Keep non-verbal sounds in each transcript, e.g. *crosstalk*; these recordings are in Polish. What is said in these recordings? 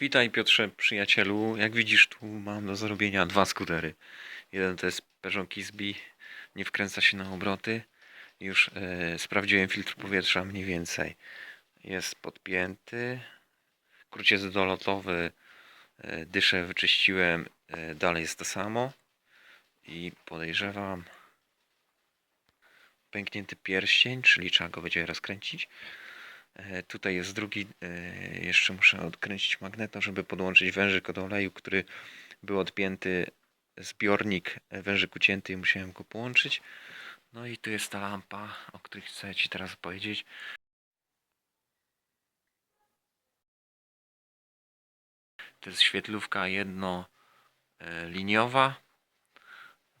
Witaj Piotrze, przyjacielu. Jak widzisz, tu mam do zrobienia dwa skutery. Jeden to jest Peugeot Kisby, nie wkręca się na obroty. Już e, sprawdziłem filtr powietrza mniej więcej. Jest podpięty. Kruciec dolotowy, e, dyszę wyczyściłem, e, dalej jest to samo. I podejrzewam pęknięty pierścień, czyli trzeba go będzie rozkręcić. E, Tutaj jest drugi, e, jeszcze muszę odkręcić magneto, żeby podłączyć wężyk od oleju, który był odpięty, zbiornik wężyk ucięty i musiałem go połączyć. No i tu jest ta lampa, o której chcę Ci teraz powiedzieć. To jest świetlówka jednoliniowa,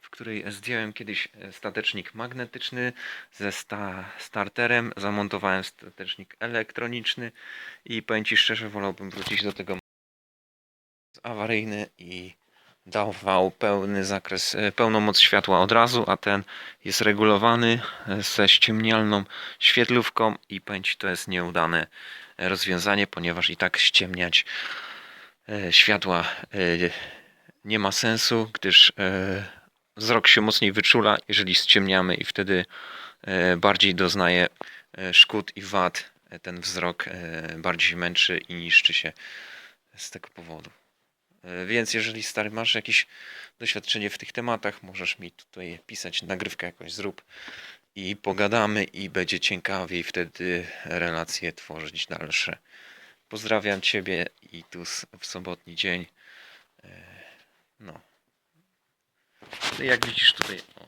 w której zdjąłem kiedyś e, statecznik magnetyczny ze sta starterem, zamontowałem statecznik elektroniczny i powiem Ci szczerze, wolałbym wrócić do tego awaryjny i dawał pełny zakres, e, pełną moc światła od razu, a ten jest regulowany e, ze ściemnialną świetlówką i Ci, to jest nieudane rozwiązanie, ponieważ i tak ściemniać światła nie ma sensu, gdyż wzrok się mocniej wyczula, jeżeli ściemniamy i wtedy e, bardziej doznaje e, szkód i wad. E, Ten wzrok bardziej męczy i niszczy się z tego powodu. Więc jeżeli stary masz jakieś doświadczenie w tych tematach, możesz mi tutaj pisać, nagrywkę jakąś zrób i pogadamy i będzie ciekawiej wtedy relacje tworzyć dalsze. Pozdrawiam Ciebie i tu w sobotni dzień. No. No Jak widzisz tutaj, o,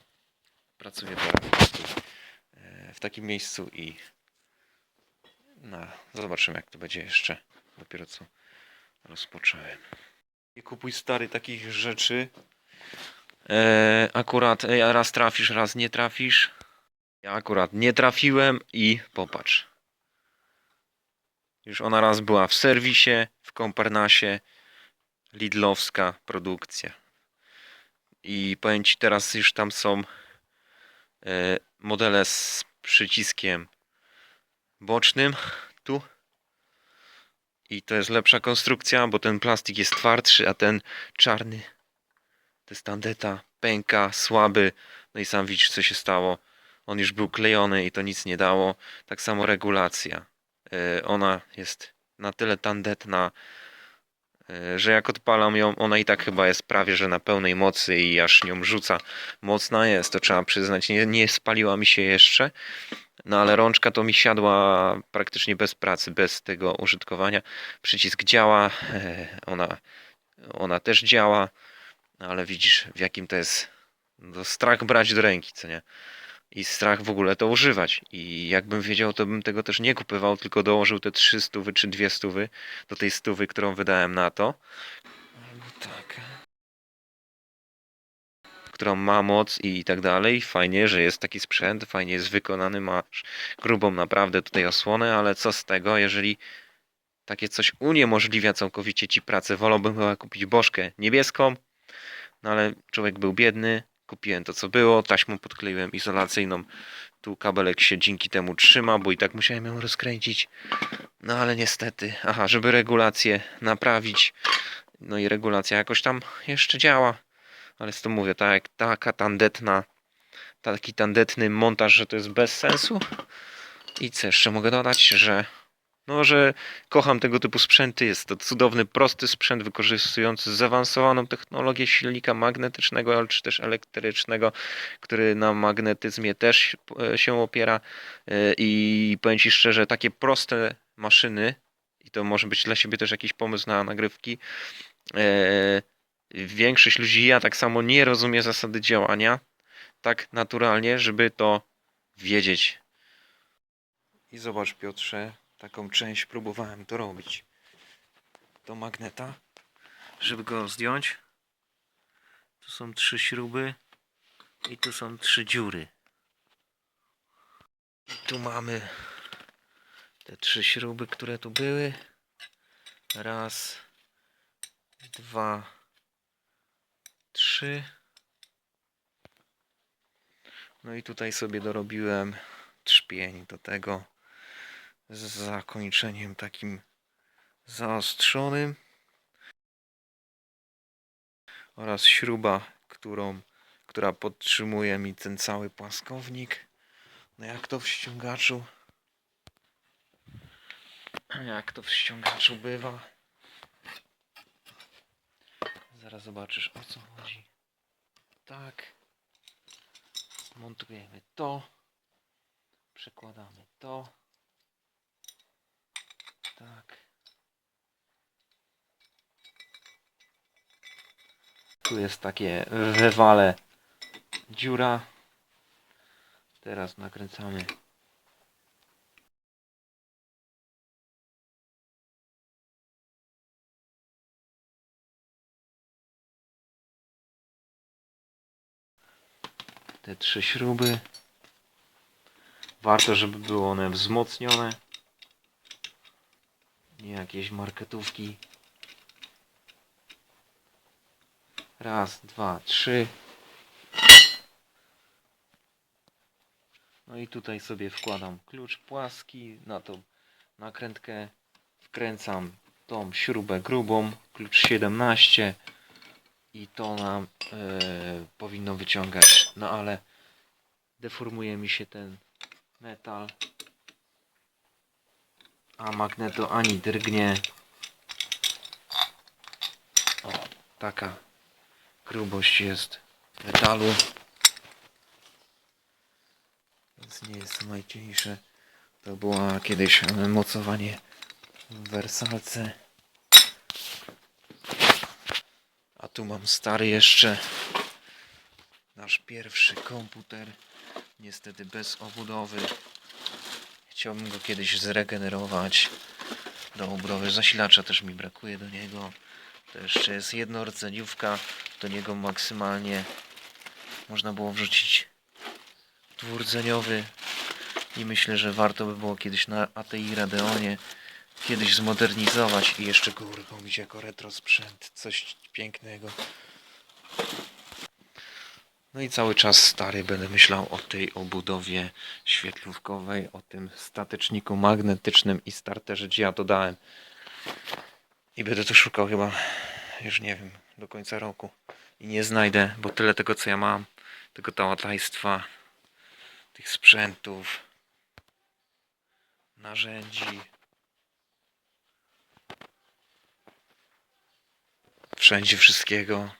pracuję po prostu e, w takim miejscu i no, zobaczymy jak to będzie jeszcze. Dopiero co rozpocząłem. Nie kupuj stary takich rzeczy. E, akurat e, raz trafisz, raz nie trafisz. Ja akurat nie trafiłem i popatrz. Już ona raz była w serwisie, w Komparnasie. Lidlowska produkcja. I powiem Ci, teraz już tam są e, modele z przyciskiem bocznym. Tu. I to jest lepsza konstrukcja, bo ten plastik jest twardszy, a ten czarny to jest tandeta, pęka, słaby. No i sam widzisz, co się stało. On już był klejony i to nic nie dało. Tak samo regulacja. E, Ona jest na tyle tandetna, że jak odpalam ją, ona i tak chyba jest prawie, że na pełnej mocy i aż nią rzuca. Mocna jest, to trzeba przyznać. Nie, nie spaliła mi się jeszcze, no ale rączka to mi siadła praktycznie bez pracy, bez tego użytkowania. Przycisk działa, e, ona, ona też działa, no ale widzisz w jakim to jest no, strach brać do ręki, co nie? I strach w ogóle to używać. I jakbym wiedział, to bym tego też nie kupywał, tylko dołożył te 3 stówy czy 2 stówy do tej stówy, którą wydałem na to. Tak. Którą ma moc i tak dalej. Fajnie, że jest taki sprzęt, fajnie jest wykonany, masz grubą naprawdę tutaj osłonę, ale co z tego, jeżeli takie coś uniemożliwia całkowicie ci pracę. Wolałbym chyba kupić bożkę niebieską, no ale człowiek był biedny, kupiłem to co było, taśmą podkleiłem izolacyjną, tu kabelek się dzięki temu trzyma, bo i tak musiałem ją rozkręcić, no ale niestety, aha, żeby regulację naprawić, no i regulacja jakoś tam jeszcze działa, ale z to mówię, tak, taka tandetna, taki tandetny montaż, że to jest bez sensu. I co jeszcze mogę dodać, że no, że kocham tego typu sprzęty. Jest to cudowny, prosty sprzęt wykorzystujący zaawansowaną technologię silnika magnetycznego, czy też elektrycznego, który na magnetyzmie też e, się opiera. E, I powiem Ci szczerze, takie proste maszyny, i to może być dla siebie też jakiś pomysł na nagrywki. e, Większość ludzi, ja tak samo nie rozumie zasady działania tak naturalnie, żeby to wiedzieć. I zobacz, Piotrze, taką część próbowałem to robić. Do magneta, żeby go zdjąć. Tu są trzy śruby i tu są trzy dziury. I tu mamy te trzy śruby, które tu były. Raz, dwa, trzy. No i tutaj sobie dorobiłem trzpień do tego z zakończeniem takim zaostrzonym. oraz śruba, którą, która podtrzymuje mi ten cały płaskownik. No jak to w ściągaczu jak to w ściągaczu bywa. Zaraz zobaczysz o co chodzi. Tak. Montujemy to. Przekładamy to. Tak. Tu jest takie wywale dziura. Teraz nakręcamy te trzy śruby. Warto, żeby były one wzmocnione. Nie jakieś marketówki. Raz, dwa, trzy. No i tutaj sobie wkładam klucz płaski na tą nakrętkę. Wkręcam tą śrubę grubą, klucz 17 i to nam e, powinno wyciągać. No ale deformuje mi się ten metal, a magneto ani drgnie. O, taka grubość jest metalu. Więc nie jest to najcieńsze. To było kiedyś mocowanie w wersalce. A tu mam stary jeszcze nasz pierwszy komputer. Niestety bez obudowy. Chciałbym go kiedyś zregenerować do obudowy. Zasilacza też mi brakuje do niego. To jeszcze jest jednorodzenioówka. Do niego maksymalnie można było wrzucić dwurdzeniowy. I myślę, że warto by było kiedyś na ATI Radeonie kiedyś zmodernizować i jeszcze go uruchomić jako retro sprzęt. Coś pięknego. No i cały czas stary będę myślał o tej obudowie świetlówkowej, o tym stateczniku magnetycznym i starterze, gdzie ja to dałem. I będę to szukał chyba, już nie wiem, do końca roku. I nie znajdę, bo tyle tego co ja mam, tego tałatajstwa, tych sprzętów, narzędzi. Wszędzie wszystkiego.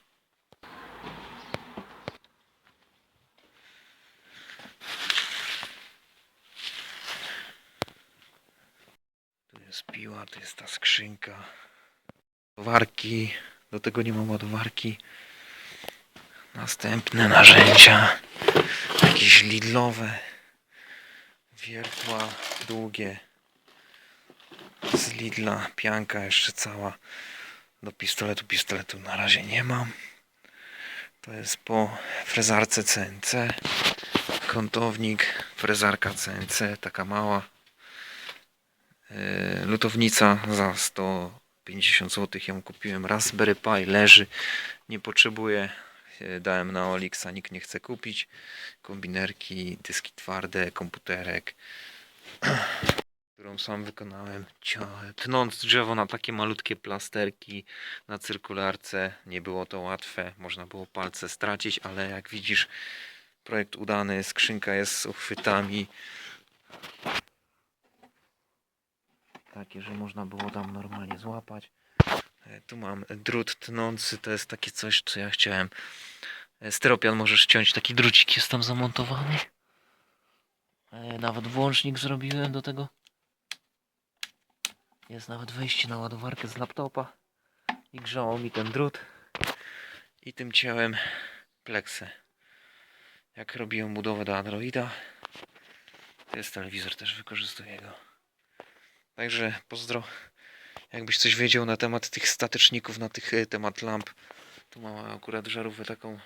Tu jest piła, tu jest ta skrzynka. Ładowarki. Do tego nie mam ładowarki. Następne narzędzia. Jakieś lidlowe. Wiertła długie. Z Lidla. Pianka jeszcze cała. Do pistoletu pistoletu na razie nie mam. To jest po frezarce CNC. Kątownik, frezarka CNC, taka mała. Yy, lutownica za 150 zł. Ją kupiłem. Raspberry Pi leży. Nie potrzebuję. Yy, Dałem na Olixa, nikt nie chce kupić. Kombinerki, dyski twarde, komputerek *clears throat* którą sam wykonałem, tnąc drzewo na takie malutkie plasterki na cyrkularce. Nie było to łatwe, można było palce stracić, ale jak widzisz, projekt udany, skrzynka jest z uchwytami. Takie, że można było tam normalnie złapać. E, Tu mam drut tnący, to jest takie coś, co ja chciałem. E, Styropian możesz ciąć, taki drucik jest tam zamontowany. E, Nawet włącznik zrobiłem do tego. Jest nawet wejście na ładowarkę z laptopa. I grzało mi ten drut. I tym ciałem pleksę. Jak robiłem budowę do Androida. To jest telewizor, też wykorzystuję go. Także pozdro. Jakbyś coś wiedział na temat tych stateczników, na tych e, temat lamp. Tu mam akurat żarówkę taką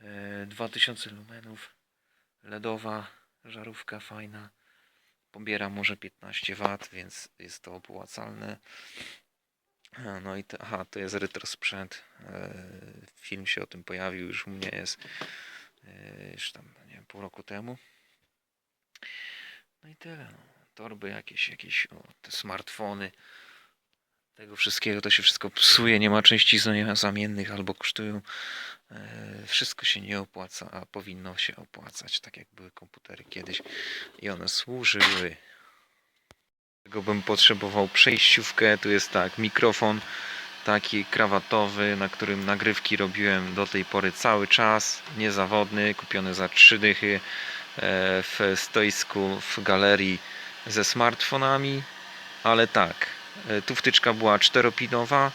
e, 2000 lumenów. LEDowa żarówka fajna pobiera może 15 W, więc jest to opłacalne. A, No i to, aha, to jest retro sprzęt. E, Film się o tym pojawił, już u mnie jest e, już tam, nie wiem, pół roku temu. No i tyle. No. Torby jakieś, jakieś o, te smartfony. tego wszystkiego to się wszystko psuje, nie ma części za- zamiennych albo kosztują. E, wszystko się nie opłaca, a powinno się opłacać, tak jak były komputery kiedyś i one służyły. Tego bym potrzebował przejściówkę, tu jest tak, mikrofon taki krawatowy, na którym nagrywki robiłem do tej pory cały czas, niezawodny, kupiony za trzy dychy e, w stoisku w galerii ze smartfonami, ale tak, e, tu wtyczka była czteropinowa,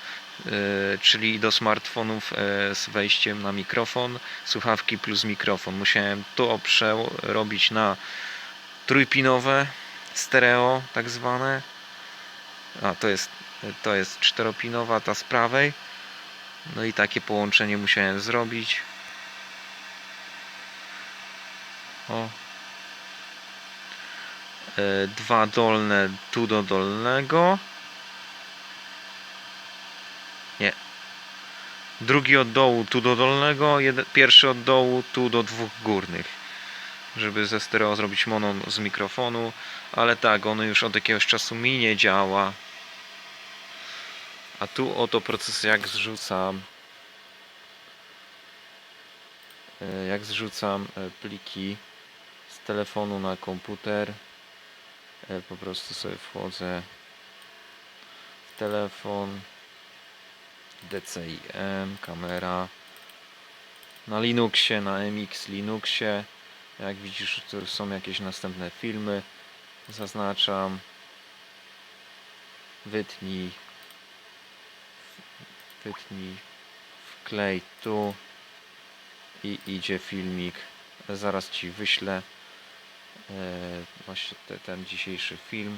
e, czyli do smartfonów e, z wejściem na mikrofon, słuchawki plus mikrofon. Musiałem to przerobić na trójpinowe, stereo tak zwane. A to jest, to jest czteropinowa, ta z prawej. No i takie połączenie musiałem zrobić. O. E, Dwa dolne tu do dolnego. Nie. Drugi od dołu tu do dolnego, jeden, pierwszy od dołu tu do dwóch górnych. Żeby ze stereo zrobić mono z mikrofonu, ale tak, ono już od jakiegoś czasu mi nie działa. A tu oto proces jak zrzucam e, jak zrzucam e, pliki z telefonu na komputer po prostu sobie wchodzę w telefon DCIM, kamera na Linuxie, na MX Linuxie. Jak widzisz tu są jakieś następne filmy. Zaznaczam. Wytnij. Wytnij. Wklej tu. I idzie filmik. Zaraz ci wyślę. e, ten dzisiejszy film